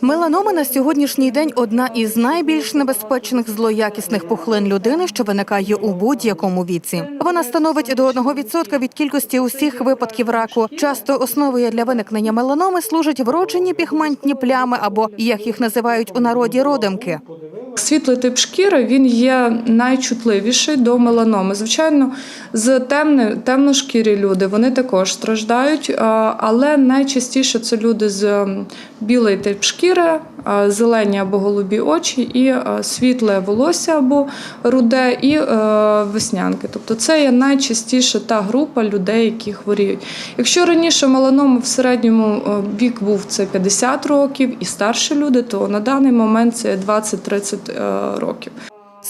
Меланома на сьогоднішній день одна із найбільш небезпечних злоякісних пухлин людини, що виникає у будь-якому віці. Вона становить до 1% від кількості усіх випадків раку. Часто основою для виникнення меланоми служать вроджені пігментні плями або як їх називають у народі родимки. Світлий тип шкіри він є найчутливіший до меланоми. Звичайно, з темни, темношкірі люди вони також страждають, але найчастіше це люди з білий тип шкіри, зелені або голубі очі, і світле волосся або руде, і е, веснянки. Тобто це є найчастіше та група людей, які хворіють. Якщо раніше меланома в середньому е, вік був це 50 років і старші люди, то на даний момент це 20-30 е, років.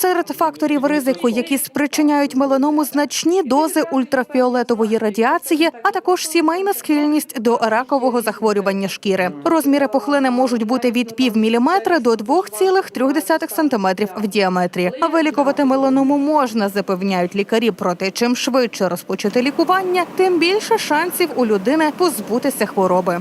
Серед факторів ризику, які спричиняють меланому, значні дози ультрафіолетової радіації, а також сімейна схильність до ракового захворювання шкіри. Розміри пухлини можуть бути від пів міліметра до 2,3 сантиметрів в діаметрі. А вилікувати меланому можна, запевняють лікарі. Проте чим швидше розпочати лікування, тим більше шансів у людини позбутися хвороби.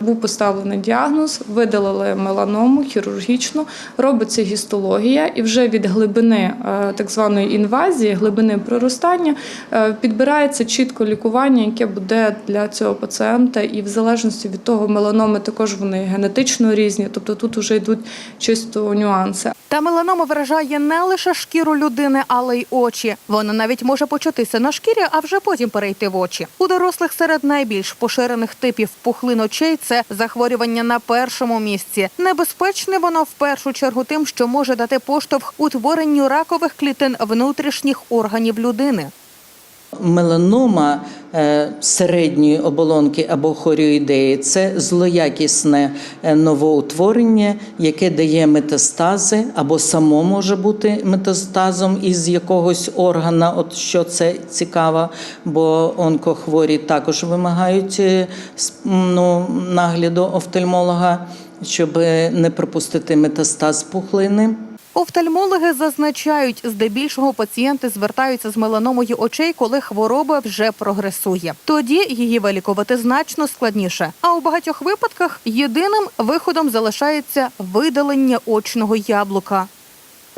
Був поставлений діагноз, видалили меланому хірургічно, робиться гістологія, і вже від глибини е, так званої інвазії, глибини проростання, е, підбирається чітко лікування, яке буде для цього пацієнта. І в залежності від того, меланоми також вони генетично різні, тобто тут вже йдуть чисто нюанси. Та меланома вражає не лише шкіру людини, але й очі. Вона навіть може початися на шкірі, а вже потім перейти в очі. У дорослих серед найбільш поширених типів пухлин очей це захворювання на першому місці. Небезпечне воно в першу чергу тим, що може дати поштовх утворенню ракових клітин внутрішніх органів людини. Меланома е, середньої оболонки або хоріоїдеї – це злоякісне е, новоутворення, яке дає метастази, або само може бути метастазом із якогось органа. От що це цікаво, бо онкохворі також вимагають е, ну, нагляду офтальмолога, щоб не пропустити метастаз пухлини. Офтальмологи зазначають, здебільшого пацієнти звертаються з меланомою очей, коли хвороба вже прогресує. Тоді її вилікувати значно складніше. А у багатьох випадках єдиним виходом залишається видалення очного яблука.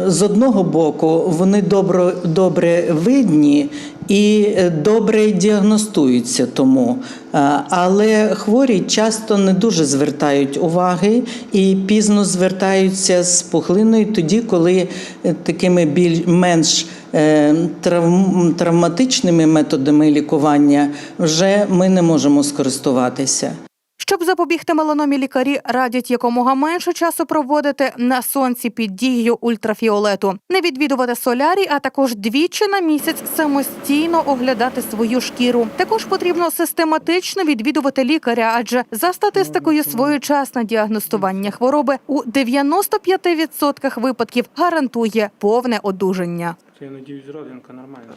З одного боку, вони добре, добре видні і е, добре діагностуються тому, Е, але хворі часто не дуже звертають уваги і пізно звертаються з пухлиною тоді, коли е, такими більш-менш е, травм, травматичними методами лікування вже ми не можемо скористуватися. Щоб запобігти меланомі, лікарі радять якомога менше часу проводити на сонці під дією ультрафіолету, не відвідувати солярій, а також двічі на місяць самостійно оглядати свою шкіру. Також потрібно систематично відвідувати лікаря, адже за статистикою своєчасне діагностування хвороби у 95% випадків гарантує повне одужання. Я надіюсь, родинка нормальна.